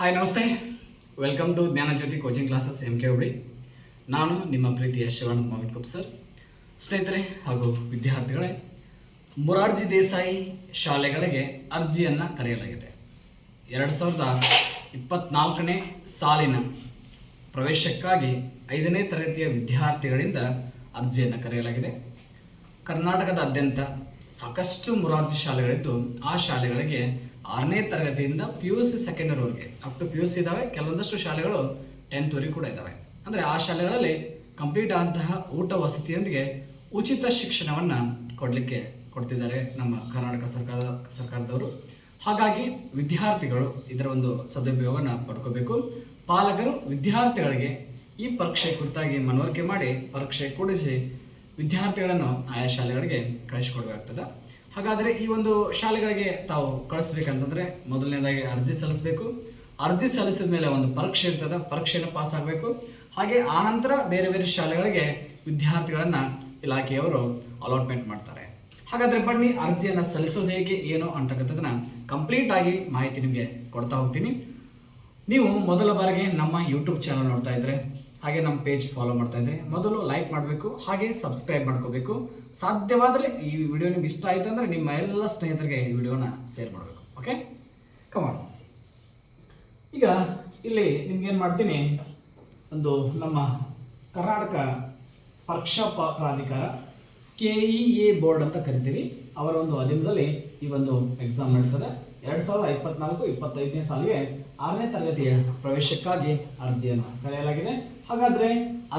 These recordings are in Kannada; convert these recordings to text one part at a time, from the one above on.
ಹಾಯ್ ನಮಸ್ತೆ. Welcome to Jnanajyothi coaching classes M K Hubli ನಾನು ನಿಮ್ಮ ಪ್ರೀತಿಯ ಶಿವಾನಂದ ಮಾವಿನ್ ಕುಪ್ ಸರ್ ಸ್ನೇಹಿತರೆ ಹಾಗೂ ವಿದ್ಯಾರ್ಥಿಗಳೇ, ಮೊರಾರ್ಜಿ ದೇಸಾಯಿ ಶಾಲೆಗಳಿಗೆ ಅರ್ಜಿಯನ್ನು ಕರೆಯಲಾಗಿದೆ. ಎರಡು ಸಾವಿರದ ಇಪ್ಪತ್ನಾಲ್ಕನೇ ಸಾಲಿನ ಪ್ರವೇಶಕ್ಕಾಗಿ ಐದನೇ ತರಗತಿಯ ವಿದ್ಯಾರ್ಥಿಗಳಿಂದ ಅರ್ಜಿಯನ್ನು ಕರೆಯಲಾಗಿದೆ. ಕರ್ನಾಟಕದಾದ್ಯಂತ ಸಾಕಷ್ಟು ಮೊರಾರ್ಜಿ ಶಾಲೆಗಳಿದ್ದು ಆ ಶಾಲೆಗಳಿಗೆ ಆರನೇ ತರಗತಿಯಿಂದ P U C second ಇಯರ್ವರೆಗೆ up to P U C ಇದ್ದಾವೆ ಕೆಲವೊಂದಷ್ಟು ಶಾಲೆಗಳು ಟೆಂತ್ವರೆಗೆ ಕೂಡ ಇದ್ದಾವೆ ಅಂದರೆ ಆ ಶಾಲೆಗಳಲ್ಲಿ ಕಂಪ್ಲೀಟ್ ಆದಂತಹ ಊಟ ವಸತಿಯೊಂದಿಗೆ ಉಚಿತ ಶಿಕ್ಷಣವನ್ನು ಕೊಡಲಿಕ್ಕೆ ಕೊಡ್ತಿದ್ದಾರೆ ನಮ್ಮ ಕರ್ನಾಟಕ ಸರ್ಕಾರ, ಸರ್ಕಾರದವರು. ಹಾಗಾಗಿ ವಿದ್ಯಾರ್ಥಿಗಳು ಇದರ ಒಂದು ಸದುಪಯೋಗವನ್ನು ಪಡ್ಕೋಬೇಕು. ಪಾಲಕರು ವಿದ್ಯಾರ್ಥಿಗಳಿಗೆ ಈ ಪರೀಕ್ಷೆ ಕುರಿತಾಗಿ ಮನವರಿಕೆ ಮಾಡಿ ಪರೀಕ್ಷೆ ಕೂಡಿಸಿ ವಿದ್ಯಾರ್ಥಿಗಳನ್ನು ಆಯಾ ಶಾಲೆಗಳಿಗೆ ಕಳಿಸ್ಕೊಡ್ಬೇಕಾಗ್ತದೆ. ಹಾಗಾದರೆ ಈ ಒಂದು ಶಾಲೆಗಳಿಗೆ ತಾವು ಕಳಿಸ್ಬೇಕಂತಂದ್ರೆ ಮೊದಲನೇದಾಗಿ ಅರ್ಜಿ ಸಲ್ಲಿಸಬೇಕು. ಅರ್ಜಿ ಸಲ್ಲಿಸಿದ ಮೇಲೆ ಒಂದು ಪರೀಕ್ಷೆ ಇರ್ತದೆ ಪರೀಕ್ಷೆಯನ್ನು ಪಾಸ್ ಆಗಬೇಕು. ಹಾಗೆ ಆನಂತರ ಬೇರೆ ಬೇರೆ ಶಾಲೆಗಳಿಗೆ ವಿದ್ಯಾರ್ಥಿಗಳನ್ನು ಇಲಾಖೆಯವರು ಅಲಾಟ್ಮೆಂಟ್ ಮಾಡ್ತಾರೆ. ಹಾಗಾದರೆ ಬನ್ನಿ, ಅರ್ಜಿಯನ್ನು ಸಲ್ಲಿಸೋದು ಹೇಗೆ, ಏನು ಅಂತಕ್ಕಂಥದ್ದನ್ನ ಕಂಪ್ಲೀಟ್ ಆಗಿ ಮಾಹಿತಿ ನಿಮಗೆ ಕೊಡ್ತಾ ಹೋಗ್ತೀನಿ. ನೀವು ಮೊದಲ ಬಾರಿಗೆ ನಮ್ಮ ಯೂಟ್ಯೂಬ್ ಚಾನಲ್ ನೋಡ್ತಾ ಇದ್ರೆ ಹಾಗೆ ನಮ್ಮ ಪೇಜ್ ಫಾಲೋ ಮಾಡ್ತಾ ಇದ್ರೆ ಮೊದಲು ಲೈಕ್ ಮಾಡಬೇಕು, ಹಾಗೆ ಸಬ್ಸ್ಕ್ರೈಬ್ ಮಾಡ್ಕೋಬೇಕು. ಸಾಧ್ಯವಾದರೆ ಈ ವಿಡಿಯೋ ನಿಮ್ಗೆ ಇಷ್ಟ ಆಯಿತು ಅಂದರೆ ನಿಮ್ಮ ಎಲ್ಲ ಸ್ನೇಹಿತರಿಗೆ ಈ ವಿಡಿಯೋನ ಶೇರ್ ಮಾಡಬೇಕು ಓಕೆ ಕಮಾನ್ ಈಗ ಇಲ್ಲಿ ನಿಮ್ಗೇನು ಮಾಡ್ತೀನಿ, ಒಂದು ನಮ್ಮ ಕರ್ನಾಟಕ ಪರೀಕ್ಷಾ ಪ್ರಾಧಿಕಾರ ಕೆ ಇ ಎ ಬೋರ್ಡ್ ಅಂತ ಕರಿತೀವಿ. ಅವರ ಒಂದು ಅಧೀನದಲ್ಲಿ ಈ ಒಂದು ಎಕ್ಸಾಮ್ ನಡೀತದೆ. ಎರಡು ಸಾವಿರದ ಇಪ್ಪತ್ನಾಲ್ಕು, ಇಪ್ಪತ್ತೈದನೇ ಸಾಲಿಗೆ ಆರನೇ ತರಗತಿಯ ಪ್ರವೇಶಕ್ಕಾಗಿ ಅರ್ಜಿಯನ್ನು ಕರೆಯಲಾಗಿದೆ. ಹಾಗಾದರೆ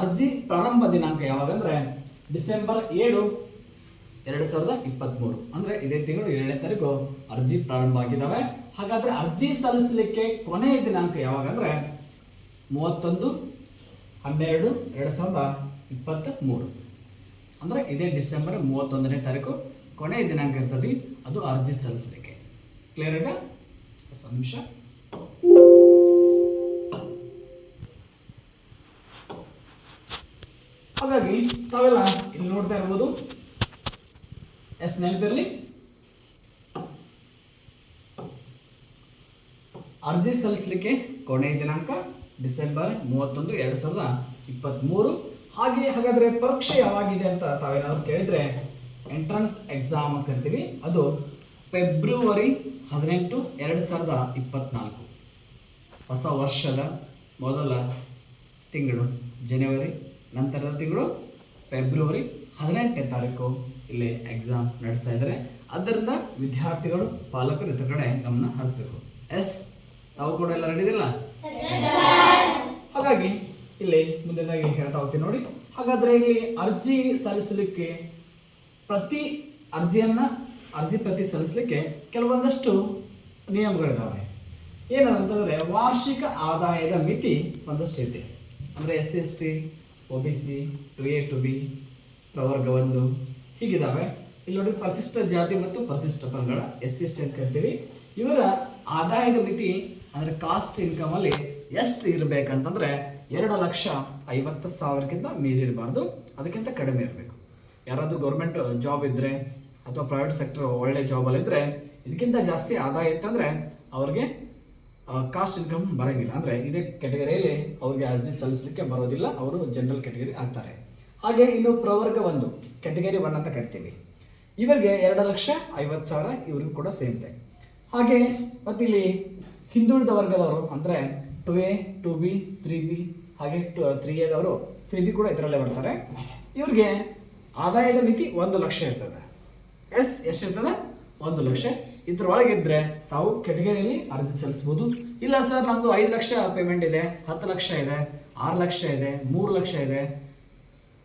ಅರ್ಜಿ ಪ್ರಾರಂಭ ದಿನಾಂಕ ಯಾವಾಗಂದರೆ ಡಿಸೆಂಬರ್ ಏಳು, ಎರಡು ಸಾವಿರದ ಇಪ್ಪತ್ತ್ಮೂರು ಅಂದರೆ ಇದೇ ತಿಂಗಳು ಏಳನೇ ತಾರೀಕು ಅರ್ಜಿ ಪ್ರಾರಂಭ ಆಗಿದ್ದಾವೆ ಹಾಗಾದರೆ ಅರ್ಜಿ ಸಲ್ಲಿಸಲಿಕ್ಕೆ ಕೊನೆಯ ದಿನಾಂಕ ಯಾವಾಗಂದ್ರೆ ಮೂವತ್ತೊಂದು, ಹನ್ನೆರಡು, ಎರಡು ಸಾವಿರದ ಇಪ್ಪತ್ತ ಮೂರು ಅಂದರೆ ಇದೇ ಡಿಸೆಂಬರ್ ಮೂವತ್ತೊಂದನೇ ತಾರೀಕು ಕೊನೆಯ ದಿನಾಂಕ ಇರ್ತದೆ. ಅದು ಅರ್ಜಿ ಸಲ್ಲಿಸಲಿಕ್ಕೆ. ಕ್ಲಿಯರ್ ಒಂದು ನಿಮಿಷ ಹಾಗಾಗಿ ತಾವೆಲ್ಲ ಇಲ್ಲಿ ನೋಡ್ತಾ ಇರ್ಬೋದು. ಎಸ್ ನೆನಪಿರಲಿ ಅರ್ಜಿ ಸಲ್ಲಿಸಲಿಕ್ಕೆ ಕೊನೆಯ ದಿನಾಂಕ ಡಿಸೆಂಬರ್ ಮೂವತ್ತೊಂದು, ಎರಡು ಸಾವಿರದ ಇಪ್ಪತ್ತ್ಮೂರು ಹಾಗೆ ಹಾಗಾದರೆ ಪರೀಕ್ಷೆ ಯಾವಾಗಿದೆ ಅಂತ ತಾವೇನಾದ್ರು ಕೇಳಿದ್ರೆ, ಎಂಟ್ರನ್ಸ್ ಎಕ್ಸಾಮ್ ಅಂತ ಕರಿತೀವಿ. ಅದು ಫೆಬ್ರವರಿ ಹದಿನೆಂಟು ಎರಡು ಸಾವಿರದ ಇಪ್ಪತ್ತ್ನಾಲ್ಕು ಹೊಸ ವರ್ಷದ ಮೊದಲ ತಿಂಗಳು ಜನವರಿ ನಂತರದ ತಿಂಗಳು ಫೆಬ್ರವರಿ ಹದಿನೆಂಟನೇ ತಾರೀಕು ಇಲ್ಲಿ ಎಕ್ಸಾಮ್ ನಡೆಸ್ತಾ ಇದ್ದಾರೆ. ಆದ್ದರಿಂದ ವಿದ್ಯಾರ್ಥಿಗಳು ಪಾಲಕರು ಇತರ ಕಡೆ ಗಮನ ಹರಿಸಬೇಕು. ಎಸ್? ನಾವು ಕೂಡ ಎಲ್ಲ ನಡೆದಿಲ್ಲ ಹಾಗಾಗಿ ಇಲ್ಲಿ ಮುಂದಿನದಾಗಿ ಹೇಳ್ತಾ ಹೋಗ್ತೀನಿ ನೋಡಿ. ಹಾಗಾದ್ರೆ ಇಲ್ಲಿ ಅರ್ಜಿ ಸಲ್ಲಿಸಲಿಕ್ಕೆ ಪ್ರತಿ ಅರ್ಜಿಯನ್ನ ಅರ್ಜಿ ಪ್ರತಿ ಸಲ್ಲಿಸಲಿಕ್ಕೆ ಕೆಲವೊಂದಷ್ಟು ನಿಯಮಗಳಿದ್ದಾವೆ ಏನಂತಂದರೆ ವಾರ್ಷಿಕ ಆದಾಯದ ಮಿತಿ ಒಂದಷ್ಟು ಇದೆ ಅಂದರೆ S C S, T O B, C, two A, two B, ಪ್ರವರ್ಗ ಒಂದು ಹೀಗಿದ್ದಾವೆ ಇಲ್ಲಿ ನೋಡಿ ಪರಿಶಿಷ್ಟ ಜಾತಿ ಮತ್ತು ಪರಿಶಿಷ್ಟ ಪಂಗಡ, ಎಸ್ ಸಿ ಎಸ್, ಟಿ ಅಂತ ಕರಿತೀವಿ ಇವರ ಆದಾಯದ ಮಿತಿ ಅಂದರೆ ಕಾಸ್ಟ್ ಇನ್ಕಮಲ್ಲಿ ಎಷ್ಟು ಇರಬೇಕಂತಂದರೆ ಎರಡು ಲಕ್ಷ ಐವತ್ತು ಸಾವಿರಕ್ಕಿಂತ ಮೀರಿರಬಾರ್ದು ಅದಕ್ಕಿಂತ ಕಡಿಮೆ ಇರಬೇಕು. ಯಾರಾದರೂ ಗೌರ್ಮೆಂಟ್ ಜಾಬ್ ಇದ್ದರೆ ಅಥವಾ ಪ್ರೈವೇಟ್ ಸೆಕ್ಟರ್ ಒಳ್ಳೆ ಜಾಬಲ್ಲಿ ಇದ್ದರೆ ಇದಕ್ಕಿಂತ ಜಾಸ್ತಿ ಆದಾಯ ಇತ್ತಂದರೆ ಅವ್ರಿಗೆ ಕಾಸ್ಟ್ ಇನ್ಕಮ್ ಬರೋಂಗಿಲ್ಲ. ಅಂದರೆ ಇದೇ ಕೆಟಗರಿಯಲ್ಲಿ ಅವ್ರಿಗೆ ಅರ್ಜಿ ಸಲ್ಲಿಸಲಿಕ್ಕೆ ಬರೋದಿಲ್ಲ. ಅವರು ಜನರಲ್ ಕ್ಯಾಟಗರಿ ಆಗ್ತಾರೆ. ಹಾಗೆ ಇನ್ನು ಪ್ರವರ್ಗ ಒಂದು ಕೆಟಗರಿ ಒನ್ ಅಂತ ಕರಿತೀವಿ. ಇವರಿಗೆ ಎರಡು ಲಕ್ಷ ಐವತ್ತು ಸಾವಿರ ಇವ್ರಿಗೂ ಕೂಡ ಟೈಮ್ ಹಾಗೆ ಮತ್ತಿಲ್ಲಿ ಹಿಂದುಳಿದ ವರ್ಗದವರು ಅಂದರೆ two A two B three B ಹಾಗೆ ಟು ತ್ರೀ ಎದವರು ತ್ರೀ ಬಿ ಕೂಡ ಇದರಲ್ಲೇ ಬರ್ತಾರೆ. ಇವ್ರಿಗೆ ಆದಾಯದ ಮಿತಿ ಒಂದು ಲಕ್ಷ ಇರ್ತದೆ. ಎಸ್ ಎಷ್ಟಿರ್ತದೆ? ಒಂದು ಲಕ್ಷ. ಇದ್ರ ಇದ್ದರೆ ತಾವು ಕೆಟಗರಿಯಲ್ಲಿ ಅರ್ಜಿ ಸಲ್ಲಿಸ್ಬೋದು ಇಲ್ಲ ಸರ್ ನಮ್ಮದು ಐದು ಲಕ್ಷ ಪೇಮೆಂಟ್ ಇದೆ, ಹತ್ತು ಲಕ್ಷ ಇದೆ, ಆರು ಲಕ್ಷ ಇದೆ, ಮೂರು ಲಕ್ಷ ಇದೆ.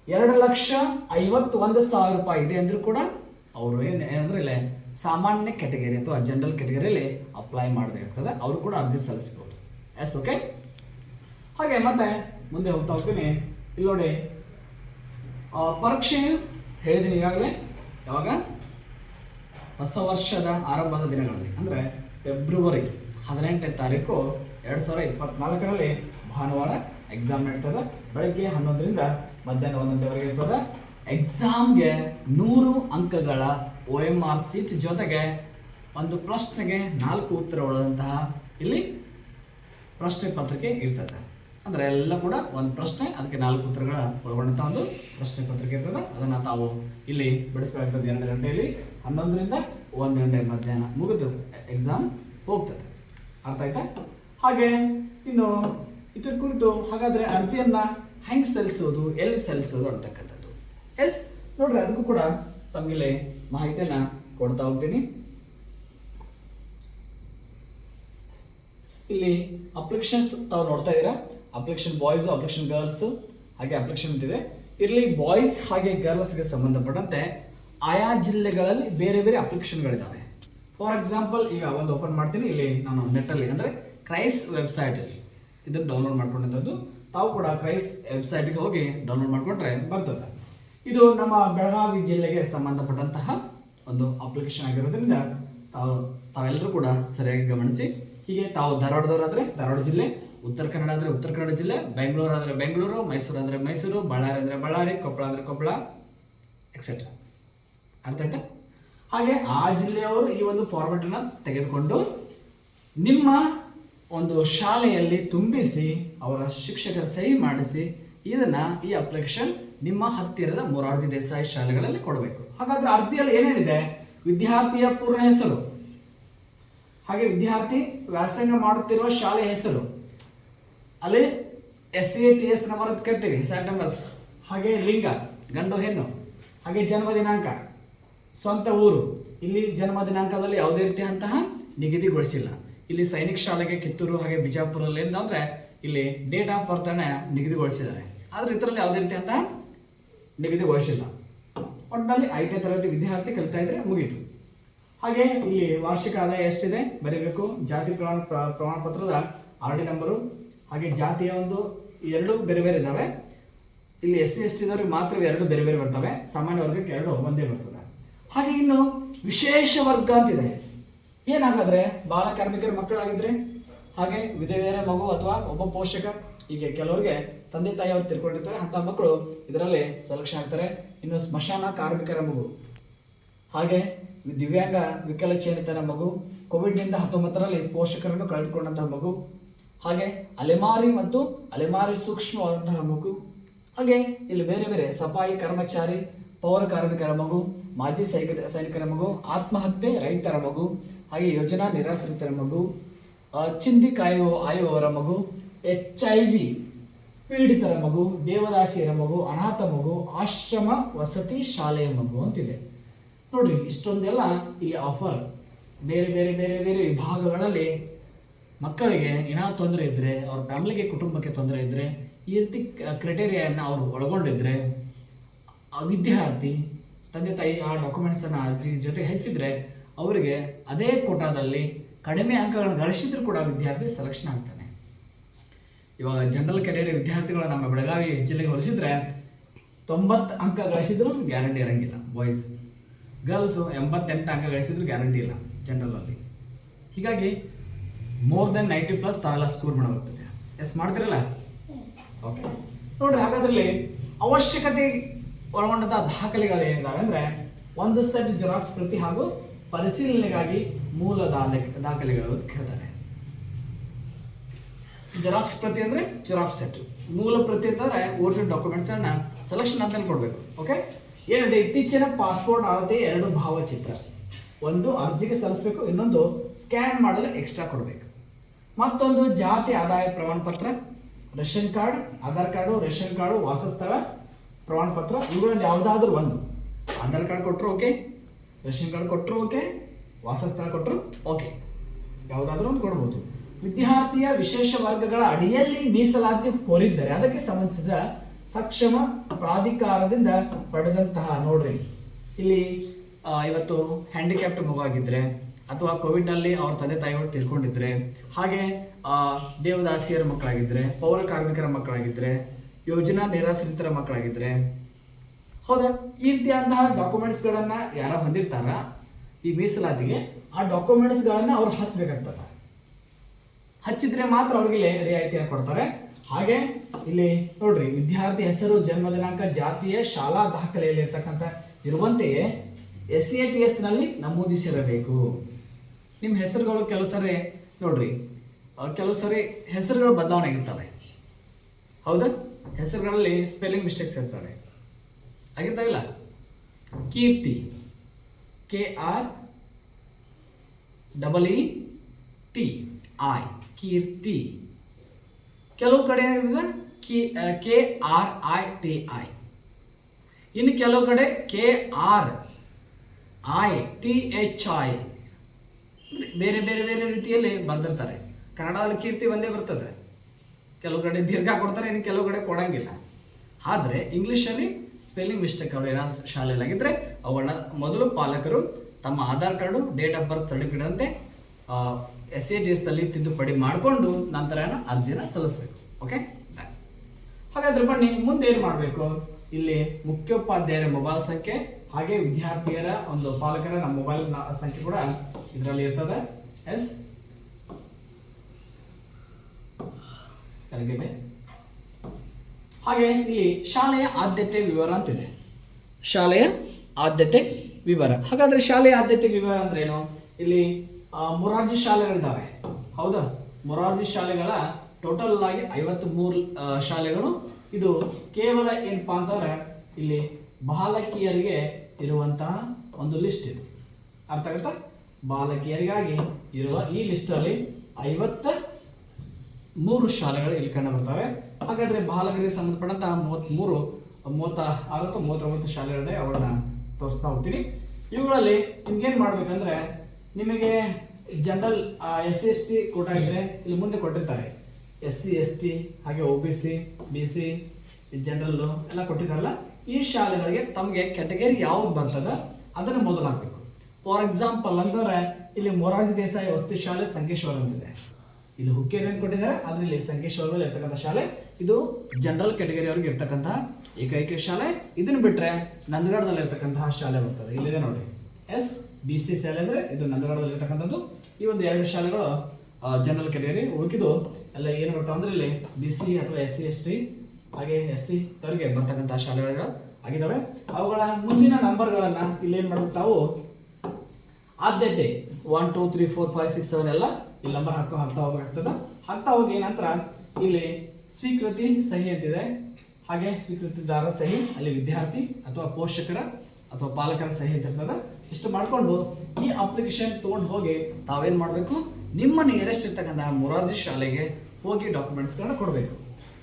ಎರಡು ಲಕ್ಷ ಐವತ್ತು ಒಂದು ಸಾವಿರ ರೂಪಾಯಿ ಇದೆ ಅಂದರೂ ಕೂಡ ಅವರು ಏನು ಏನಂದ್ರೆ ಇಲ್ಲೇ ಸಾಮಾನ್ಯ ಕೆಟಗರಿ ಅಥವಾ ಜನರಲ್ ಕೆಟಗರಿಯಲ್ಲಿ ಅಪ್ಲೈ ಮಾಡಬೇಕಾಗ್ತದೆ ಅವರು ಕೂಡ ಅರ್ಜಿ ಸಲ್ಲಿಸ್ಬೋದು ಎಸ್ ಓಕೆ ಹಾಗೆ ಮತ್ತೆ ಮುಂದೆ ಹೋಗ್ತಾ ಹೋಗ್ತೀನಿ. ಇಲ್ಲಿ ನೋಡಿ ಪರೀಕ್ಷೆಯು ಹೇಳಿದ್ದೀನಿ ಈಗಾಗಲೇ. ಯಾವಾಗ? ಹೊಸ ವರ್ಷದ ಆರಂಭದ ದಿನಗಳಲ್ಲಿ, ಅಂದರೆ ಫೆಬ್ರವರಿ ಹದಿನೆಂಟನೇ ತಾರೀಕು ಎರಡು ಸಾವಿರ ಇಪ್ಪತ್ನಾಲ್ಕರಲ್ಲಿ ಭಾನುವಾರ ಎಕ್ಸಾಮ್ ನಡೀತದೆ. ಬೆಳಗ್ಗೆ ಹನ್ನೊಂದರಿಂದ ಮಧ್ಯಾಹ್ನ ಒಂದೊಂದೇವರೆಗೆ ಗಂಟೆವರೆಗೆ ಇರ್ತದೆ ಎಕ್ಸಾಮ್ಗೆ ನೂರು ಅಂಕಗಳ ಒ ಎಂ ಆರ್ ಸೀಟ್ ಜೊತೆಗೆ ಒಂದು ಪ್ರಶ್ನೆಗೆ ನಾಲ್ಕು ಉತ್ತರ ಒಳದಂತಹ ಇಲ್ಲಿ ಪ್ರಶ್ನೆ ಪತ್ರಿಕೆ ಇರ್ತದೆ. ಅಂದರೆ ಎಲ್ಲ ಕೂಡ ಒಂದು ಪ್ರಶ್ನೆ, ಅದಕ್ಕೆ ನಾಲ್ಕು ಉತ್ತರಗಳ ಒಳಗೊಂಡಂಥ ಒಂದು ಪ್ರಶ್ನೆ ಪತ್ರಿಕೆ ಇರ್ತದೆ. ಅದನ್ನು ತಾವು ಇಲ್ಲಿ ಬಿಡಿಸಬೇಕಾಗ್ತದೆ ಎರಡು ಗಂಟೆಯಲ್ಲಿ. ಹನ್ನೊಂದರಿಂದ ಒಂದು ಗಂಟೆ ಮಧ್ಯಾಹ್ನ ಮುಗಿದು ಎಕ್ಸಾಮ್ ಹೋಗ್ತದೆ. ಅರ್ಥ ಆಯ್ತಾ? ಹಾಗೆ, ಇನ್ನು ಇದ್ರ ಕುರಿತು ಹಾಗಾದ್ರೆ ಅರ್ಜಿಯನ್ನ ಹೆಂಗೆ ಸಲ್ಲಿಸೋದು, ಎಲ್ಲಿ ಸಲ್ಲಿಸೋದು ಅಂತಕ್ಕಂಥದ್ದು. ಎಸ್ ನೋಡ್ರಿ, ಅದಕ್ಕೂ ಕೂಡ ತಮಗೆ ಮಾಹಿತಿಯನ್ನ ಕೊಡ್ತಾ ಹೋಗ್ತೀನಿ. ಇಲ್ಲಿ ಅಪ್ಲಿಕೇಶನ್ಸ್ ತಾವು ನೋಡ್ತಾ ಇದ್ದೀರಾ? ಅಪ್ಲಿಕೇಶನ್ ಬಾಯ್ಸ್ ಅಪ್ಲಿಕೇಶನ್ ಗರ್ಲ್ಸ್ ಹಾಗೆ ಅಪ್ಲಿಕೇಶನ್ ಇದೆ ಇಲ್ಲಿ ಬಾಯ್ಸ್ ಹಾಗೆ ಗರ್ಲ್ಸ್ಗೆ ಸಂಬಂಧಪಟ್ಟಂತೆ ಆಯಾ ಜಿಲ್ಲೆಗಳಲ್ಲಿ ಬೇರೆ ಬೇರೆ ಅಪ್ಲಿಕೇಶನ್ಗಳಿದ್ದಾವೆ ಫಾರ್ ಎಕ್ಸಾಂಪಲ್ ಈಗ ಒಂದು ಓಪನ್ ಮಾಡ್ತೀನಿ. ಇಲ್ಲಿ ನಾನು ನೆಟ್ಟಲ್ಲಿ ಅಂದರೆ ಕ್ರೈಸ್ ವೆಬ್ಸೈಟ್ ಇದನ್ನು ಡೌನ್ಲೋಡ್ ಮಾಡ್ಕೊಂಡಿದ್ದು ತಾವು ಕೂಡ ಕ್ರೈಸ್ ವೆಬ್ಸೈಟ್ಗೆ ಹೋಗಿ ಡೌನ್ಲೋಡ್ ಮಾಡಿಕೊಂಡ್ರೆ ಬರ್ತದೆ. ಇದು ನಮ್ಮ ಬೆಳಗಾವಿ ಜಿಲ್ಲೆಗೆ ಸಂಬಂಧಪಟ್ಟಂತಹ ಒಂದು ಅಪ್ಲಿಕೇಶನ್ ಆಗಿರೋದ್ರಿಂದ ತಾವು ತಾವೆಲ್ಲರೂ ಕೂಡ ಸರಿಯಾಗಿ ಗಮನಿಸಿ. ಹೀಗೆ ತಾವು ಧಾರವಾಡದವರಾದರೆ ಧಾರವಾಡ ಜಿಲ್ಲೆ ಉತ್ತರ ಕನ್ನಡ ಅಂದರೆ ಉತ್ತರ ಕನ್ನಡ ಜಿಲ್ಲೆ, ಬೆಂಗಳೂರು ಅಂದರೆ ಬೆಂಗಳೂರು, ಮೈಸೂರು ಅಂದರೆ ಮೈಸೂರು, ಬಳ್ಳಾರಿ ಅಂದರೆ ಬಳ್ಳಾರಿ, ಕೊಪ್ಪಳ ಅಂದರೆ ಕೊಪ್ಪಳ ಎಕ್ಸೆಟ್ರಾ ಅರ್ಥ ಆಯ್ತಾ? ಹಾಗೆ ಆ ಜಿಲ್ಲೆಯವರು ಈ ಒಂದು ಫಾರ್ಮೆಟನ್ನು ತೆಗೆದುಕೊಂಡು ನಿಮ್ಮ ಒಂದು ಶಾಲೆಯಲ್ಲಿ ತುಂಬಿಸಿ, ಅವರ ಶಿಕ್ಷಕರ ಸಹಿ ಮಾಡಿಸಿ, ಇದನ್ನ ಈ ಅಪ್ಲಿಕೇಶನ್ ನಿಮ್ಮ ಹತ್ತಿರದ ಮೊರಾರ್ಜಿ ದೇಸಾಯಿ ಶಾಲೆಗಳಲ್ಲಿ ಕೊಡಬೇಕು. ಹಾಗಾದ್ರೆ ಅರ್ಜಿಯಲ್ಲಿ ಏನೇನಿದೆ ವಿದ್ಯಾರ್ಥಿಯ ಪೂರ್ಣ ಹೆಸರು. ಹಾಗೆ ವಿದ್ಯಾರ್ಥಿ ವ್ಯಾಸಂಗ ಮಾಡುತ್ತಿರುವ ಶಾಲೆ ಹೆಸರು. ಅಲ್ಲಿ S C T S number ಅಂತ ಕರಿತೀವಿ ಸ್ಯಾಟಮಸ್ ಹಾಗೆ ಲಿಂಗ, ಗಂಡು, ಹೆಣ್ಣು, ಹಾಗೆ ಜನ್ಮ ದಿನಾಂಕ. ಸ್ವಂತ ಊರು. ಇಲ್ಲಿ ಜನ್ಮ ದಿನಾಂಕದಲ್ಲಿ ಯಾವುದೇ ರೀತಿಯಂತಹ ನಿಗದಿಗೊಳಿಸಿಲ್ಲ. ಇಲ್ಲಿ ಸೈನಿಕ ಶಾಲೆಗೆ ಕಿತ್ತೂರು ಹಾಗೆ ಬಿಜಾಪುರಲ್ಲಿ ಏನಂದ್ರೆ ಇಲ್ಲಿ ಡೇಟ್ ಆಫ್ ಬರ್ತ್ ಅನ್ನ ನಿಗದಿಗೊಳಿಸಿದ್ದಾರೆ. ಆದ್ರೆ ಇದರಲ್ಲಿ ಯಾವುದೇ ರೀತಿಯಂತಹ ನಿಗದಿಗೊಳಿಸಿಲ್ಲ. ಒಟ್ಟಿನಲ್ಲಿ ಐದನೇ ತರಗತಿ ವಿದ್ಯಾರ್ಥಿ ಕಲಿತಾ ಇದ್ರೆ ಮುಗೀತು. ಹಾಗೆ ಇಲ್ಲಿ ವಾರ್ಷಿಕ ಆದಾಯ ಎಷ್ಟಿದೆ? ಬರೀಬೇಕು. ಜಾತಿ ಪ್ರಮಾಣ ಪ್ರ- ಪ್ರಮಾಣ ಪತ್ರದ ಆರ್ ಡಿ ನಂಬರು. ಹಾಗೆ ಜಾತಿಯ ಒಂದು ಎರಡು ಬೇರೆ ಬೇರೆ ಇದ್ದಾವೆ ಇಲ್ಲಿ ಎಸ್ ಸಿ, ಎಸ್ ಟಿದವ್ರಿಗೆ ಮಾತ್ರ ಎರಡು ಬೇರೆ ಬೇರೆ ಬರ್ತವೆ. ಸಾಮಾನ್ಯ ವರ್ಗಕ್ಕೆ ಎರಡು ಒಂದೇ ಬರ್ತದೆ. ಹಾಗೆ ಇನ್ನು ವಿಶೇಷ ವರ್ಗ ಅಂತಿದೆ. ಏನಾಗಾದ್ರೆ ಬಾಲ ಕಾರ್ಮಿಕರ ಮಕ್ಕಳಾಗಿದ್ರೆ? ಹಾಗೆ ವಿಧವೆಯರ ಮಗು ಅಥವಾ ಒಬ್ಬ ಪೋಷಕ, ಹೀಗೆ ಕೆಲವರಿಗೆ ತಂದೆ ತಾಯಿ ಅವರು ತಿಳ್ಕೊಂಡಿರ್ತಾರೆ ಅಂತ ಮಕ್ಕಳು ಇದರಲ್ಲಿ ಸೆಲೆಕ್ಷನ್ ಆಗ್ತಾರೆ. ಇನ್ನು ಸ್ಮಶಾನ ಕಾರ್ಮಿಕರ ಮಗು. ಹಾಗೆ ದಿವ್ಯಾಂಗ ವಿಕಲಚೇತನ ಮಗು, ಕೋವಿಡ್ನಿಂದ ಹತ್ತೊಂಬತ್ತರಲ್ಲಿ ಪೋಷಕರನ್ನು ಕಳೆದುಕೊಂಡಂತಹ ಮಗು ಹಾಗೆ ಅಲೆಮಾರಿ ಮತ್ತು ಅಲೆಮಾರಿ ಸೂಕ್ಷ್ಮವಾದಂತಹ ಮಗು. ಹಾಗೆ ಇಲ್ಲಿ ಬೇರೆ ಬೇರೆ ಸಫಾಯಿ ಕರ್ಮಚಾರಿ, ಪೌರ ಕಾರ್ಮಿಕರ ಮಗು, ಮಾಜಿ ಸೈನಿಕ ಸೈನಿಕರ ಮಗು, ಆತ್ಮಹತ್ಯೆ ರೈತರ ಮಗು, ಹಾಗೆ ಯೋಜನಾ ನಿರಾಶ್ರಿತರ ಮಗು ಚಿಂದಿ ಕಾಯುವ ಆಯುವವರ ಮಗು, ಎಚ್ ಐ ವಿ ಪೀಡಿತರ ಮಗು, ದೇವದಾಸಿಯರ ಮಗು, ಅನಾಥ ಮಗು, ಆಶ್ರಮ ವಸತಿ ಶಾಲೆಯ ಮಗು ಅಂತಿದೆ. ನೋಡ್ರಿ ಇಷ್ಟೊಂದೆಲ್ಲ ಈ ಆಫರ್ ಬೇರೆ ಬೇರೆ ಬೇರೆ ಬೇರೆ ವಿಭಾಗಗಳಲ್ಲಿ ಮಕ್ಕಳಿಗೆ ಏನಾದ್ರು ತೊಂದರೆ ಇದ್ದರೆ ಅವ್ರ ಫ್ಯಾಮಿಲಿಗೆ, ಕುಟುಂಬಕ್ಕೆ ತೊಂದರೆ ಇದ್ದರೆ ಈ ರೀತಿ ಕ್ರೈಟೇರಿಯಾನ ಅವರು ಒಳಗೊಂಡಿದ್ದರೆ ಆ ವಿದ್ಯಾರ್ಥಿ, ತಂದೆ ತಾಯಿ ಆ ಡಾಕ್ಯುಮೆಂಟ್ಸನ್ನು ಅರ್ಜಿ ಜೊತೆ ಹೆಚ್ಚಿದ್ರೆ, ಅವರಿಗೆ ಅದೇ ಕೋಟಾದಲ್ಲಿ ಕಡಿಮೆ ಅಂಕಗಳನ್ನು ಗಳಿಸಿದ್ರು ಕೂಡ ವಿದ್ಯಾರ್ಥಿ ಸೆಲೆಕ್ಷನ್ ಆಗ್ತಾನೆ. ಇವಾಗ ಜನರಲ್ ಕೆರಿಯರ್ ವಿದ್ಯಾರ್ಥಿಗಳು ನಮ್ಮ ಬೆಳಗಾವಿ ಜಿಲ್ಲೆಗೆ ಹೋಲಿಸಿದ್ರೆ, ತೊಂಬತ್ತು ಅಂಕ ಗಳಿಸಿದ್ರು ಗ್ಯಾರಂಟಿ ಇರಂಗಿಲ್ಲ ಬಾಯ್ಸ್ ಗರ್ಲ್ಸು ಎಂಬತ್ತೆಂಟು ಅಂಕ ಗಳಿಸಿದ್ರು ಗ್ಯಾರಂಟಿ ಇಲ್ಲ ಜನರಲಲ್ಲಿ ಹೀಗಾಗಿ ಮೋರ್ ದೆನ್ ನೈಂಟಿ ಪ್ಲಸ್ ತಾವೆಲ್ಲ ಸ್ಕೋರ್ ಮಾಡಬೇಕಾಗ್ತದೆ ಎಸ್ ಮಾಡ್ತಿರಲ್ಲ? ಓಕೆ ನೋಡ್ರಿ, ಹಾಗಾದ್ರಲ್ಲಿ ಅವಶ್ಯಕತೆ ಒಳಗೊಂಡಂತಹ ದಾಖಲೆಗಳು ಏನಿದಾವೆ ಅಂದ್ರೆ ಒಂದು ಸೆಟ್ ಜೆರಾಕ್ಸ್ ಪ್ರತಿ ಹಾಗೂ ಪರಿಶೀಲನೆಗಾಗಿ ಮೂಲ ದಾಖಲೆ ದಾಖಲೆಗಳು ಕೇಳ್ತಾರೆ. ಜೆರಾಕ್ಸ್ ಪ್ರತಿ ಅಂದ್ರೆ ಜೆರಾಕ್ಸ್ ಸೆಟ್ ಮೂಲ ಪ್ರತಿ ಅಂತಂದ್ರೆ ಓರಿಜಿನಲ್ ಡಾಕ್ಯುಮೆಂಟ್ಸ್ ಅನ್ನ ಸೆಲೆಕ್ಷನ್ ಅಂತ ಕೊಡ್ಬೇಕು. ಓಕೆ ಏನಿದೆ? ಇತ್ತೀಚಿನ ಪಾಸ್ಪೋರ್ಟ್ ಆಗುತ್ತೆ ಎರಡು ಭಾವಚಿತ್ರ. ಒಂದು ಅರ್ಜಿಗೆ ಸಲ್ಲಿಸಬೇಕು, ಇನ್ನೊಂದು ಸ್ಕ್ಯಾನ್ ಮಾಡಲು ಎಕ್ಸ್ಟ್ರಾ ಕೊಡಬೇಕು. ಮತ್ತೊಂದು ಜಾತಿ ಆದಾಯ ಪ್ರಮಾಣ ಪತ್ರ ration card, Aadhaar card, ration card, ವಾಸಸ್ಥಳ ಪ್ರಮಾಣ ಪತ್ರ ಇವುಗಳಲ್ಲಿ ಯಾವುದಾದ್ರೂ ಒಂದು. ಆಧಾರ್ ಕಾರ್ಡ್ ಕೊಟ್ಟರು ಓಕೆ, ರೇಷನ್ ಕಾರ್ಡ್ ಕೊಟ್ಟರು ಓಕೆ, ವಾಸಸ್ಥಳ ಕೊಟ್ಟರು ಓಕೆ. ಯಾವುದಾದ್ರೂ ಒಂದು ಕೊಡ್ಬೋದು. ವಿದ್ಯಾರ್ಥಿಯ ವಿಶೇಷ ವರ್ಗಗಳ ಅಡಿಯಲ್ಲಿ ಮೀಸಲಾತಿ ಕೋರಿದ್ದರೆ ಅದಕ್ಕೆ ಸಂಬಂಧಿಸಿದ ಸಕ್ಷಮ ಪ್ರಾಧಿಕಾರದಿಂದ ಪಡೆದಂತಹ ನೋಡ್ರಿ. ಇಲ್ಲಿ ಇವತ್ತು ಹ್ಯಾಂಡಿಕ್ಯಾಪ್ಟ್ ಮಗುವಾಗಿದ್ರೆ ಅಥವಾ ಕೋವಿಡ್ನಲ್ಲಿ ಅವ್ರ ತಂದೆ ತಾಯಿಗಳು ತಿಳ್ಕೊಂಡಿದ್ರೆ ಹಾಗೆ ದೇವದಾಸಿಯರ ಮಕ್ಕಳಾಗಿದ್ರೆ, ಪೌರ ಕಾರ್ಮಿಕರ ಮಕ್ಕಳಾಗಿದ್ರೆ, ಯೋಜನಾ ನಿರಾಶ್ರಿತರ ಮಕ್ಕಳಾಗಿದ್ರೆ, ಹೌದಾ? ಈ ರೀತಿಯಾದಂತಹ ಡಾಕ್ಯುಮೆಂಟ್ಸ್ಗಳನ್ನು ಯಾರ ಹೊಂದಿರ್ತಾರ ಈ ಮೀಸಲಾತಿಗೆ ಆ ಡಾಕ್ಯುಮೆಂಟ್ಸ್ಗಳನ್ನು ಅವ್ರು ಹಚ್ಚಬೇಕಾಗ್ತದೆ ಹಚ್ಚಿದ್ರೆ ಮಾತ್ರ ಅವ್ರಿಗೆ ರಿಯಾಯಿತಿಯನ್ನು ಕೊಡ್ತಾರೆ. ಹಾಗೆ ಇಲ್ಲಿ ನೋಡ್ರಿ, ವಿದ್ಯಾರ್ಥಿ ಹೆಸರು, ಜನ್ಮ ದಿನಾಂಕ, ಜಾತಿಯ ಶಾಲಾ ದಾಖಲೆಯಲ್ಲಿ ಇರ್ತಕ್ಕಂಥ ಇರುವಂತೆಯೇ ಎಸ್ ಸಿ ಟಿ ಎಸ್ನಲ್ಲಿ ನಮೂದಿಸಿರಬೇಕು. ನಿಮ್ಮ ಹೆಸರುಗಳು ಕೆಲವು ಸರಿ ನೋಡ್ರಿ ಕೆಲವು ಸರಿ ಹೆಸರುಗಳು ಬದಲಾವಣೆ ಆಗಿರ್ತವೆ ಹೌದಾ? ಹೆಸರುಗಳಲ್ಲಿ ಸ್ಪೆಲ್ಲಿಂಗ್ ಮಿಸ್ಟೇಕ್ಸ್ ಇರ್ತವೆ. ಆಗಿರ್ತಾವಿಲ್ಲ Keerthi. K R double E T I Keerthi. ಕೆಲವು ಕಡೆ ಏನಿದೆ ಕಿ K R I T I ಇನ್ನು ಕೆಲವು ಕಡೆ K R I T H I ಬೇರೆ ಬೇರೆ ಬೇರೆ ರೀತಿಯಲ್ಲಿ ಬರೆದಿರ್ತಾರೆ. ಕನ್ನಡದಲ್ಲಿ ಕೀರ್ತಿ ಒಂದೇ ಬರ್ತದೆ. ಕೆಲವು ಕಡೆ ದೀರ್ಘ ಕೊಡ್ತಾರೆ, ಇನ್ನು ಕೆಲವು ಕಡೆ ಕೊಡಂಗಿಲ್ಲ. ಆದರೆ ಇಂಗ್ಲೀಷಲ್ಲಿ ಸ್ಪೆಲ್ಲಿಂಗ್ ಮಿಸ್ಟೇಕ್ ಅವರು ಏನೋ ಶಾಲೆಯಲ್ಲಿ ಆಗಿದ್ದರೆ ಅವುಗಳನ್ನ ಮೊದಲು ಪಾಲಕರು ತಮ್ಮ Aadhaar card date of birth certificate S A G ಎಸ್ನಲ್ಲಿ ತಿದ್ದುಪಡಿ ಮಾಡಿಕೊಂಡು ನಂತರ ಅರ್ಜಿನ ಸಲ್ಲಿಸಬೇಕು. ಓಕೆ ಹಾಗಾದ್ರೆ ಬನ್ನಿ ಮುಂದೆ ಏನು ಮಾಡಬೇಕು? ಇಲ್ಲಿ ಮುಖ್ಯೋಪಾಧ್ಯಾಯರ ಮೊಬೈಲ್ ಸಂಖ್ಯೆ ಹಾಗೆ ವಿದ್ಯಾರ್ಥಿಯರ ಒಂದು ಪಾಲಕರ ನಮ್ಮ ಮೊಬೈಲ್ ಸಂಖ್ಯೆ ಕೂಡ ಇದರಲ್ಲಿ ಇರ್ತದೆ. ಎಸ್ ಕರಗಿದೆ ಹಾಗೆ ಇಲ್ಲಿ ಶಾಲೆಯ ಆದ್ಯತೆ ವಿವರ ಅಂತಿದೆ ಶಾಲೆಯ ಆದ್ಯತೆ ವಿವರ. ಹಾಗಾದ್ರೆ ಶಾಲೆಯ ಆದ್ಯತೆ ವಿವರ ಅಂದ್ರೆ ಏನು? ಇಲ್ಲಿ ಮೊರಾರ್ಜಿ ಶಾಲೆಗಳಿದ್ದಾವೆ ಹೌದಾ? ಮೊರಾರ್ಜಿ ಶಾಲೆಗಳ ಟೋಟಲ್ ಆಗಿ ಐವತ್ತು ಮೂರು ಶಾಲೆಗಳು. ಇದು ಕೇವಲ ಏನಪ್ಪಾ ಅಂತಂದ್ರೆ ಇಲ್ಲಿ ಬಾಲಕಿಯರಿಗೆ ಇರುವಂತಹ ಒಂದು ಲಿಸ್ಟ್ ಇದು. ಅರ್ಥ ಆಗುತ್ತಾ? ಬಾಲಕಿಯರಿಗಾಗಿ ಇರುವ ಈ ಲಿಸ್ಟಲ್ಲಿ ಐವತ್ತ ಮೂರು ಶಾಲೆಗಳು ಇಲ್ಲಿ ಕಂಡು ಬರ್ತವೆ. ಹಾಗಾದ್ರೆ ಬಾಲಕರಿಗೆ ಸಂಬಂಧಪಟ್ಟಂತಹ ಮೂವತ್ತ್ಮೂರು ಮೂವತ್ತ ಆರು ಅಥವಾ ಮೂವತ್ತೊಂಬತ್ತು ಶಾಲೆಗಳಿದೆ ಅವುಗಳನ್ನ ತೋರಿಸ್ತಾ ಹೋಗ್ತೀನಿ. ಇವುಗಳಲ್ಲಿ ನಿಮ್ಗೇನು ಮಾಡ್ಬೇಕಂದ್ರೆ ನಿಮಗೆ general S C S T ಕೂಡ ಇದ್ರೆ ಇಲ್ಲಿ ಮುಂದೆ ಕೊಟ್ಟಿರ್ತಾರೆ. ಎಸ್ ಸಿ ಎಸ್ ಟಿ ಹಾಗೆ O B C B C ಜನರಲ್ಲು ಎಲ್ಲ ಕೊಟ್ಟಿದ್ದಾರಲ್ಲ? ಈ ಶಾಲೆಗಳಿಗೆ ತಮಗೆ ಕೆಟಗರಿ ಯಾವ್ದು ಬರ್ತದೆ, ಅದನ್ನು ಮೊದಲು ಹಾಕಬೇಕು ಫಾರ್ ಎಕ್ಸಾಂಪಲ್ ಅಂದ್ರೆ ಇಲ್ಲಿ ಮೊರಾರ್ಜಿ ದೇಸಾಯಿ ವಸತಿ ಶಾಲೆ ಸಂಕೇಶ್ವರ ಅಂತಿದೆ ಇಲ್ಲಿ ಅಂತ ಕೊಟ್ಟಿದ್ದಾರೆ, ಆದರೆ ಇಲ್ಲಿ ಸಂಕೇಶ್ವರದಲ್ಲಿ ಇರ್ತಕ್ಕಂಥ ಶಾಲೆ, ಇದು ಜನರಲ್ ಕೆಟಗರಿ ಅವ್ರಿಗೆ ಇರ್ತಕ್ಕಂತಹ ಏಕೈಕ ಶಾಲೆ. ಇದನ್ನು ಬಿಟ್ರೆ ನಂದಗಡದಲ್ಲಿ ಇರ್ತಕ್ಕಂತಹ ಶಾಲೆ ಬರ್ತದೆ. ಇಲ್ಲಿದೆ ನೋಡಿ. ಎಸ್ ಬಿ ಸಿ ಶಾಲೆ ಅಂದ್ರೆ ಇದು ನಂದಗಡದಲ್ಲಿ ಇರ್ತಕ್ಕಂಥದ್ದು. ಈ ಒಂದು ಎರಡು ಶಾಲೆಗಳು ಜನರಲ್ ಕೆಟಗರಿ ಉಳಿದು ಎಲ್ಲ ಏನು ಬರ್ತಾವೆ ಅಂದ್ರೆ ಇಲ್ಲಿ ಬಿ ಸಿ ಅಥವಾ ಎಸ್ ಸಿ ಎಸ್ ಟಿ ಹಾಗೆ ಎಸ್ ಸಿ ಅವರಿಗೆ ಬರ್ತಕ್ಕಂತಹ ಶಾಲೆಗಳು ಆಗಿದ್ದಾವೆ. ಅವುಗಳ ಮುಂದಿನ ನಂಬರ್ಗಳನ್ನ ಇಲ್ಲಿ ಏನು ಮಾಡ್ಬೇಕು ತಾವು? ಆದ್ಯತೆ one two three four five six seven ಎಲ್ಲ ಈ ನಂಬರ್ ಹಾಕೋ ಹಾಕ್ತಾ ಹೋಗ್ಬೇಕಾಗ್ತದೆ. ಹಾಕ್ತಾ ಹೋಗಿ ನಂತರ ಇಲ್ಲಿ ಸ್ವೀಕೃತಿ ಸಹಿ ಅಂತಿದೆ. ಹಾಗೆ ಸ್ವೀಕೃತಿದಾರರ ಸಹಿ, ಅಲ್ಲಿ ವಿದ್ಯಾರ್ಥಿ ಅಥವಾ ಪೋಷಕರ ಅಥವಾ ಪಾಲಕರ ಸಹಿ ಅಂತ ಇರ್ತದೆ. ಇಷ್ಟು ಮಾಡಿಕೊಂಡು ಈ ಅಪ್ಲಿಕೇಶನ್ ತೊಗೊಂಡು ಹೋಗಿ ತಾವೇನು ಮಾಡಬೇಕು? ನಿಮ್ಮ ನಿಯರೆಸ್ಟ್ ಇರ್ತಕ್ಕಂಥ ಮೊರಾರ್ಜಿ ಶಾಲೆಗೆ ಹೋಗಿ ಡಾಕ್ಯುಮೆಂಟ್ಸ್ಗಳನ್ನ ಕೊಡಬೇಕು.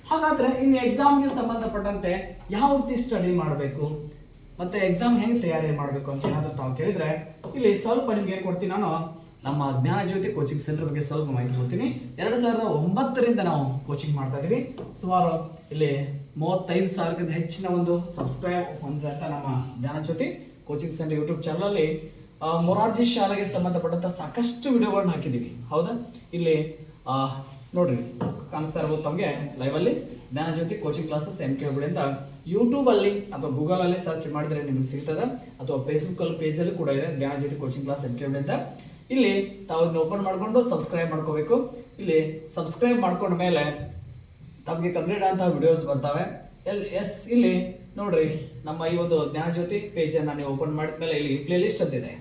ಹಾಗಾದ್ರೆ ಇನ್ನು ಎಕ್ಸಾಮ್ಗೆ ಸಂಬಂಧಪಟ್ಟಂತೆ ಯಾವ ರೀತಿ ಸ್ಟಡಿ ಮಾಡಬೇಕು? ಮತ್ತೆ ಎಕ್ಸಾಮ್ ಹೆಂಗೆ ತಯಾರಿ ಮಾಡಬೇಕು ಅಂತ ಏನಾದರೂ ತಾವು ಕೇಳಿದ್ರೆ ಇಲ್ಲಿ ಸ್ವಲ್ಪ ನಿಮ್ಗೆ ಕೊಡ್ತೀನಿ ನಾನು. ನಮ್ಮ ಜ್ಞಾನ ಜ್ಯೋತಿ ಕೋಚಿಂಗ್ ಸೆಂಟರ್ ಬಗ್ಗೆ ಸ್ವಲ್ಪ ಮಾಹಿತಿ ಕೊಡ್ತೀನಿ. ಎರಡು ಸಾವಿರದ ಒಂಬತ್ತರಿಂದ ನಾವು ಕೋಚಿಂಗ್ ಮಾಡ್ತಾ ಇದ್ದೀವಿ ಸುಮಾರು ಇಲ್ಲಿ ಮೂವತ್ತೈದು ಸಾವಿರಕ್ಕಿಂತ ಹೆಚ್ಚಿನ ಒಂದು ಸಬ್ಸ್ಕ್ರೈಬ್ ಹೊಂದಿದಂಥ ನಮ್ಮ ಜ್ಞಾನ ಜ್ಯೋತಿ ಕೋಚಿಂಗ್ ಸೆಂಟರ್ ಯೂಟ್ಯೂಬ್ ಚಾನಲಲ್ಲಿ ಮೊರಾರ್ಜಿ ಶಾಲೆಗೆ ಸಂಬಂಧಪಟ್ಟಂತ ಸಾಕಷ್ಟು ವಿಡಿಯೋಗಳನ್ನ ಹಾಕಿದ್ದೀವಿ. ಹೌದಾ? ಇಲ್ಲಿ ನೋಡ್ರಿ. ಕಾಣಿಸ್ತಾ ಇರ್ಬೋದು ತಮಗೆ ಲೈವಲ್ಲಿ Jnanajyothi coaching classes M K ಅಂತ ಯೂಟ್ಯೂಬಲ್ಲಿ ಅಥವಾ ಗೂಗಲಲ್ಲಿ ಸರ್ಚ್ ಮಾಡಿದರೆ ನಿಮಗೆ ಸಿಗ್ತದೆ. ಅಥವಾ ಫೇಸ್ಬುಕ್ಕಲ್ಲಿ ಪೇಜಲ್ಲಿ ಕೂಡ ಇದೆ, Jnanajyothi coaching class M K ಅಂತ ಇಲ್ಲಿ ತಾವು ಇದನ್ನ ಓಪನ್ ಮಾಡಿಕೊಂಡು ಸಬ್ಸ್ಕ್ರೈಬ್ ಮಾಡ್ಕೋಬೇಕು. ಇಲ್ಲಿ ಸಬ್ಸ್ಕ್ರೈಬ್ ಮಾಡ್ಕೊಂಡ ಮೇಲೆ ತಮಗೆ ಕಂಪ್ಲೀಟ್ ಆದಂತಹ ವಿಡಿಯೋಸ್ ಬರ್ತವೆ. ಎಲ್, ಎಸ್, ಇಲ್ಲಿ ನೋಡ್ರಿ, ನಮ್ಮ ಈ ಒಂದು ಜ್ಞಾನಜ್ಯೋತಿ ಪೇಜನ್ನು ನೀವು ಓಪನ್ ಮಾಡಿದ ಮೇಲೆ ಇಲ್ಲಿ ಪ್ಲೇ ಲಿಸ್ಟ್ ಅಂತಿದೆ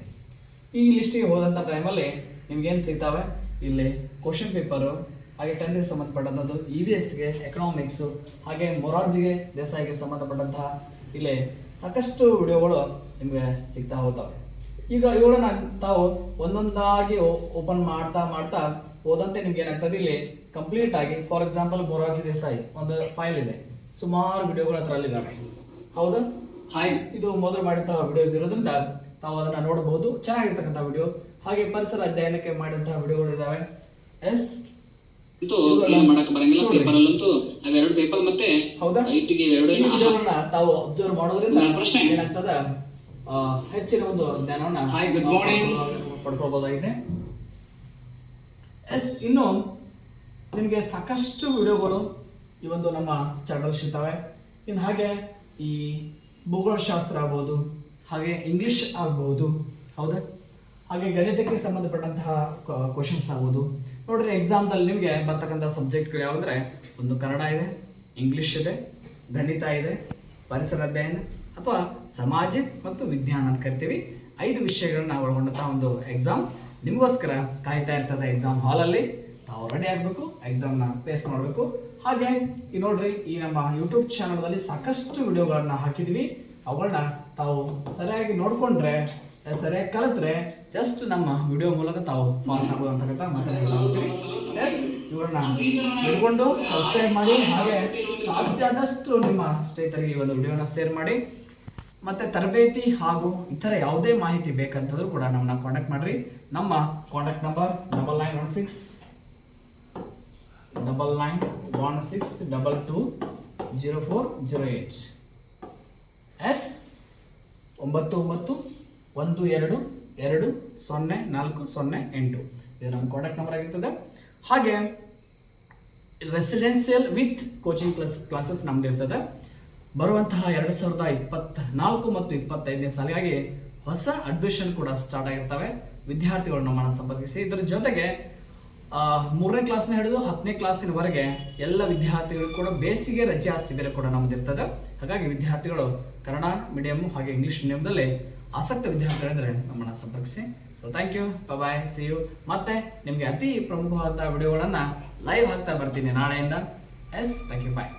ಈ ಲಿಸ್ಟಿಗೆ ಹೋದಂಥ ಟೈಮಲ್ಲಿ ನಿಮ್ಗೇನು ಸಿಗ್ತಾವೆ? ಇಲ್ಲಿ ಕ್ವಶನ್ ಪೇಪರು ಹಾಗೆ ಟೆನ್ನಿಸ್ ಸಂಬಂಧಪಟ್ಟಂಥದ್ದು ಇ ವಿ ಎಸ್ಗೆ ಎಕನಾಮಿಕ್ಸು ಹಾಗೆ ಮೊರಾರ್ಜಿಗೆ ದೇಸಾಯಿಗೆ ಸಂಬಂಧಪಟ್ಟಂತಹ ಇಲ್ಲಿ ಸಾಕಷ್ಟು ವಿಡಿಯೋಗಳು ನಿಮಗೆ ಸಿಗ್ತಾ ಹೋಗ್ತವೆ. ಈಗ ಇವುಗಳನ್ನ ತಾವು ಒಂದೊಂದಾಗಿ ಓಪನ್ ಮಾಡ್ತಾ ಮಾಡ್ತಾ ಹೋದಂತೆ ನಿಮ್ಗೆ ಏನಾಗ್ತದೆ? ಇಲ್ಲಿ ಕಂಪ್ಲೀಟ್ ಆಗಿ ಫಾರ್ ಎಕ್ಸಾಂಪಲ್ ಮೊರಾರ್ಜಿ ದೇಸಾಯಿ ಒಂದು ಫೈಲ್ ಇದೆ. ಸುಮಾರು ವಿಡಿಯೋಗಳು ಅದರಲ್ಲಿದ್ದಾವೆ ಹೌದಾ? ಹಾಯ್. ಇದು ಮೊದಲು ಮಾಡಿದಂತಹ ವಿಡಿಯೋಸ್ ಇರೋದ್ರಿಂದ ತಾವು ಅದನ್ನ ನೋಡಬಹುದು. ಚೆನ್ನಾಗಿರ್ತಕ್ಕಂಥ ವಿಡಿಯೋ ಹಾಗೆ ಪರಿಸರ ಅಧ್ಯಯನಕ್ಕೆ ಮಾಡಿದಂತಹ ವಿಡಿಯೋಗಳು ಇದಾವೆ ಎಸ್ ಅಂತೂ ಏನ್ ಮಾಡಕ್ ಬರಂಗಿಲ್ಲ ಪೇಪರ್ ಅಲ್ಲಂತೂ ಅವೆರಡು ಪೇಪರ್ ಮತ್ತೆ ಹೌದಾ? ಐಟಿಗೆ ಈ ಎರಡು ತಾವು ಅಬ್ಸರ್ವ್ ಮಾಡೋದ್ರಿಂದ ಪ್ರಶ್ನೆ. ಏನಾಗ್ತದ? ಹೆಚ್ಚಿನ ಒಂದು ಜ್ಞಾನವನ್ನ ಹಾಯ್ ಗುಡ್ ಮಾರ್ನಿಂಗ್. ಪಡ್ಕೊಳ್ಬಹುದಾಗಿದೆ. ಎಸ್ ಇನ್ನು ನಿಮಗೆ ಸಾಕಷ್ಟು ವಿಡಿಯೋಗಳು ಈ ಒಂದು ನಮ್ಮ ಚಾನಲ್ ಸಿಗ್ತವೆ. ಇನ್ನು ಹಾಗೆ ಈ ಭೂಗೋಳಶಾಸ್ತ್ರ ಆಗ್ಬೋದು ಹಾಗೆ ಇಂಗ್ಲಿಷ್ ಆಗ್ಬೋದು ಹೌದಾ? ಹಾಗೆ ಗಣಿತಕ್ಕೆ ಸಂಬಂಧಪಟ್ಟಂತಹ ಕ್ವಶನ್ಸ್ ಆಗ್ಬೋದು. ನೋಡ್ರಿ ಎಕ್ಸಾಮ್ದಲ್ಲಿ ನಿಮಗೆ ಬರ್ತಕ್ಕಂಥ ಸಬ್ಜೆಕ್ಟ್ಗಳು ಯಾವಂದ್ರೆ ಒಂದು ಕನ್ನಡ ಇದೆ ಇಂಗ್ಲಿಷ್ ಇದೆ, ಗಣಿತ ಇದೆ, ಪರಿಸರ ಅಧ್ಯಯನ, ಅಥವಾ ಸಮಾಜ ಮತ್ತು ವಿಜ್ಞಾನ ಅಂತ ಕರಿತೀವಿ. ಐದು ವಿಷಯಗಳನ್ನ ಒಳಗೊಂಡಂಥ ಒಂದು ಎಕ್ಸಾಮ್ ನಿಮಗೋಸ್ಕರ ಕಾಯ್ತಾ ಇರ್ತದೆ ಎಕ್ಸಾಮ್ ಹಾಲಲ್ಲಿ ತಾವು ರೆಡಿ ಆಗಬೇಕು ಎಕ್ಸಾಮ್ನ ಫೇಸ್ ಮಾಡಬೇಕು. ಹಾಗೆ, ಈ ನೋಡ್ರಿ, ಈ ನಮ್ಮ ಯೂಟ್ಯೂಬ್ ಚಾನಲ್ನಲ್ಲಿ ಸಾಕಷ್ಟು ವಿಡಿಯೋಗಳನ್ನ ಹಾಕಿದ್ವಿ. ಅವುಗಳನ್ನ ತಾವು ಸರಿಯಾಗಿ ನೋಡಿಕೊಂಡ್ರೆ, ಸರಿಯಾಗಿ ಕಲಿತ್ರೆ ಜಸ್ಟ್ ನಮ್ಮ ವಿಡಿಯೋ ಮೂಲಕ ತಾವು ಪಾಸ್ ಆಗೋದು ಅಂತಕ್ಕಂಥ ಮಾತಾಡ್ತೀವಿ ಎಸ್ ಇವ್ರನ್ನ ಹಿಡ್ಕೊಂಡು ಸಬ್ಸ್ಕ್ರೈಬ್ ಮಾಡಿ ಹಾಗೆ ಸಾಧ್ಯ ಆದಷ್ಟು ನಿಮ್ಮ ಸ್ನೇಹಿತರಿಗೆ ಈ ಒಂದು ವಿಡಿಯೋನ ಶೇರ್ ಮಾಡಿ. ಮತ್ತೆ ತರಬೇತಿ ಹಾಗೂ ಇತರ ಯಾವುದೇ ಮಾಹಿತಿ ಬೇಕಂತಂದ್ರೂ ಕೂಡ ನಮ್ಮನ್ನ ಕಾಂಟ್ಯಾಕ್ಟ್ ಮಾಡ್ರಿ. ನಮ್ಮ contact number double nine one six double nine one six double two zero four zero eight S ಒಂಬತ್ತು ಒಂಬತ್ತು ಒಂದು ಎರಡು ಎರಡು, ಸೊನ್ನೆ, ನಾಲ್ಕು, ಸೊನ್ನೆ, ಎಂಟು. ಇದು ನಮ್ಮ ಕಾಂಟ್ಯಾಕ್ಟ್ ನಂಬರ್ ಆಗಿರ್ತದೆ. ಹಾಗೆ residential with coaching class classes ನಮ್ದು ಇರ್ತದೆ. ಬರುವಂತಹ ಎರಡು ಸಾವಿರದ ಇಪ್ಪತ್ನಾಲ್ಕು ಮತ್ತು ಇಪ್ಪತ್ತೈದನೇ ಸಾಲಿಗಾಗಿ ಹೊಸ ಅಡ್ಮಿಷನ್ ಕೂಡ ಸ್ಟಾರ್ಟ್ ಆಗಿರ್ತವೆ. ವಿದ್ಯಾರ್ಥಿಗಳು ನಮ್ಮನ್ನು ಸಂಪರ್ಕಿಸಿ. ಇದರ ಜೊತೆಗೆ ಮೂರನೇ ಕ್ಲಾಸ್ನ ಹಿಡಿದು ಹತ್ತನೇ ಕ್ಲಾಸಿನವರೆಗೆ ಎಲ್ಲ ವಿದ್ಯಾರ್ಥಿಗಳು ಕೂಡ ಬೇಸಿಗೆ ರಜಾ ಶಿಬಿರ ಕೂಡ ನಮ್ದು ಇರ್ತದೆ. ಹಾಗಾಗಿ ವಿದ್ಯಾರ್ಥಿಗಳು ಕನ್ನಡ ಮೀಡಿಯಂ ಹಾಗೆ ಇಂಗ್ಲಿಷ್ ಮೀಡಿಯಂದಲ್ಲಿ ಆಸಕ್ತ ವಿದ್ಯಾರ್ಥಿಗಳಿದ್ರೆ ನಮ್ಮನ್ನ ಸಂಪರ್ಕಿಸಿ. So thank you bye see you ಮತ್ತೆ ನಿಮಗೆ ಅತಿ ಪ್ರಮುಖವಾದ ವಿಡಿಯೋಗಳನ್ನು ಲೈವ್ ಹಾಕ್ತಾ ಬರ್ತೀನಿ ನಾಳೆಯಿಂದ. Yes thank you bye